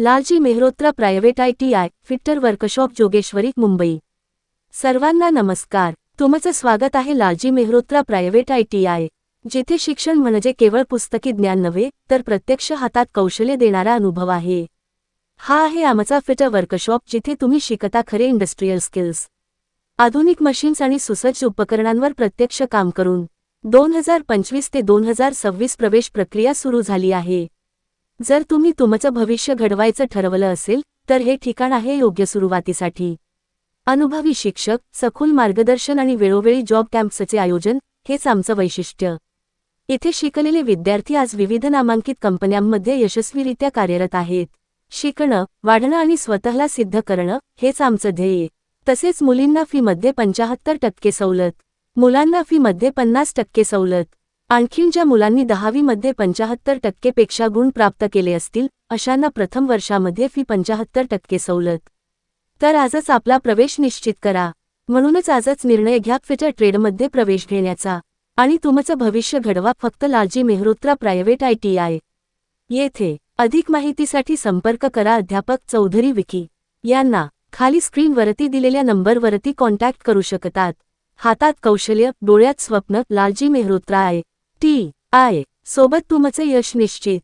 Lalji Mehrotra private I T I fitter workshop Jogeshwari Mumbai. सर्वांना नमस्कार. तुमचं स्वागत आहे Lalji Mehrotra private I T I जेथे शिक्षण म्हणजे केवळ पुस्तकी ज्ञान नव्हे तर प्रत्यक्ष हातात कौशल्य देणारा अनुभव आहे. हा आहे आमचा फिटर वर्कशॉप जिथे तुम्ही शिकता खरे इंडस्ट्रीयल स्किल्स. आधुनिक मशीन्स आणि सुसज्ज उपकरणांवर प्रत्यक्ष काम करून दोन हजार पंचवीस ते दोन हजार सव्वीस प्रवेश प्रक्रिया सुरू झाली आहे. जर तुम्ही तुमचं भविष्य घडवायचं ठरवलं असेल तर हे ठिकाण आहे योग्य सुरुवातीसाठी. अनुभवी शिक्षक सखोल मार्गदर्शन आणि वेळोवेळी जॉब कॅम्प्सचे आयोजन हेच आमचं वैशिष्ट्य. इथे शिकलेले विद्यार्थी आज विविध नामांकित कंपन्यांमध्ये यशस्वीरित्या कार्यरत आहेत. शिकणं वाढणं आणि स्वतःला सिद्ध करणं हेच आमचं ध्येय. तसेच मुलींना फीमध्ये पंचाहत्तर टक्के सवलत. मुलांना फीमध्ये पन्नास टक्के सवलत. आणखीन ज्या मुलांनी दहावीमध्ये पंचाहत्तर टक्केपेक्षा गुण प्राप्त केले असतील अशांना प्रथम वर्षामध्ये फी पंचाहत्तर टक्के सवलत. तर आजच आपला प्रवेश निश्चित करा. म्हणूनच आजच निर्णय घ्या फिटर ट्रेडमध्ये प्रवेश घेण्याचा. आणि तुमचं भविष्य घडवा फक्त Lalji Mehrotra private I T I. येथे अधिक माहितीसाठी संपर्क करा अध्यापक चौधरी विकी. यांना खाली स्क्रीनवरती दिलेल्या नंबरवरती कॉन्टॅक्ट करू शकतात. हातात कौशल्य डोळ्यात स्वप्न लालजी मेहरोत्रा आहे टी आय सोबत तुमचे यश निश्चित.